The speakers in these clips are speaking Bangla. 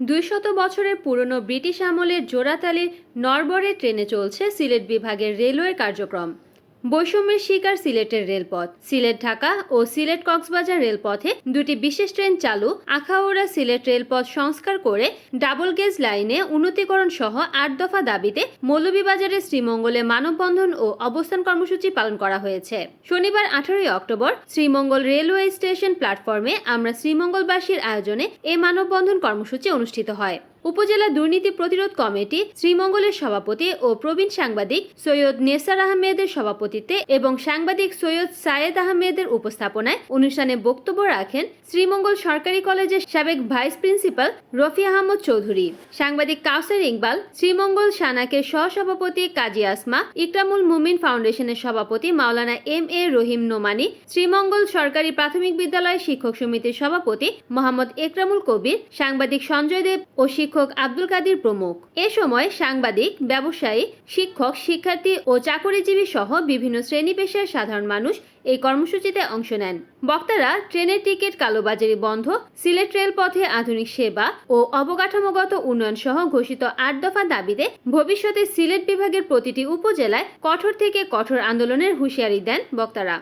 দুইশত বছরের পুরনো ব্রিটিশ আমলের জোড়াতালির নরবরে ট্রেনে চলছে সিলেট বিভাগের রেলওয়ে কার্যক্রম। বৈষম্যের শিকার সিলেটের রেলপথ। সিলেট ঢাকা ও সিলেট কক্সবাজার রেলপথে দুটি বিশেষ ট্রেন চালু। আখাউড়া সিলেট রেলপথ সংস্কার করে ডাবল গেজ লাইনে উন্নতিকরণ সহ আট দফা দাবিতে মৌলভীবাজারের শ্রীমঙ্গলে মানববন্ধন ও অবস্থান কর্মসূচি পালন করা হয়েছে। শনিবার আঠারোই অক্টোবর শ্রীমঙ্গল রেলওয়ে স্টেশন প্ল্যাটফর্মে আমরা শ্রীমঙ্গলবাসীর আয়োজনে এ মানববন্ধন কর্মসূচি অনুষ্ঠিত হয়। উপজেলা দুর্নীতি প্রতিরোধ কমিটি শ্রীমঙ্গলের সভাপতি ও প্রবীণ সাংবাদিক সৈয়দ নেসার আহমেদের সভাপতিত্বে এবং সাংবাদিক সৈয়দ সায়েদ আহমেদের উপস্থাপনায় অনুষ্ঠানে বক্তব্য রাখেন শ্রীমঙ্গল সরকারি কলেজের সাবেক ভাইস প্রিন্সিপাল রফি আহমদ চৌধুরী। সাংবাদিক কাউসার ইকবাল, শ্রীমঙ্গল সানাকের সহসভাপতি কাজী আসমা, ইকরামুল মুমিন ফাউন্ডেশনের সভাপতি মাওলানা এম এ রহিম নোমানি, শ্রীমঙ্গল সরকারি প্রাথমিক বিদ্যালয় শিক্ষক সমিতির সভাপতি মোহাম্মদ একরামুল কবির, সাংবাদিক সঞ্জয় দেব ও শিক্ষক আব্দুল কাদির প্রমুখ। এ সময় সাংবাদিক, ব্যবসায়ী, শিক্ষক, শিক্ষার্থী ও চাকরিজীবী সহ বিভিন্ন শ্রেণি পেশার সাধারণ মানুষ এই কর্মসূচিতে অংশ নেন। বক্তারা ট্রেনের টিকিট, কালোবাজারি বন্ধ, সিলেট রেলপথে আধুনিক সেবা ও অবকাঠামোগত উন্নয়ন সহ ঘোষিত আট দফা দাবিতে ভবিষ্যতে সিলেট বিভাগের প্রতিটি উপজেলায় কঠোর থেকে কঠোর আন্দোলনের হুঁশিয়ারি দেন বক্তারা।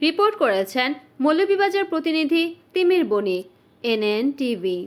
রিপোর্ট করেছেন মৌলভীবাজার প্রতিনিধি তিমির বণিক, এনএন টিভি।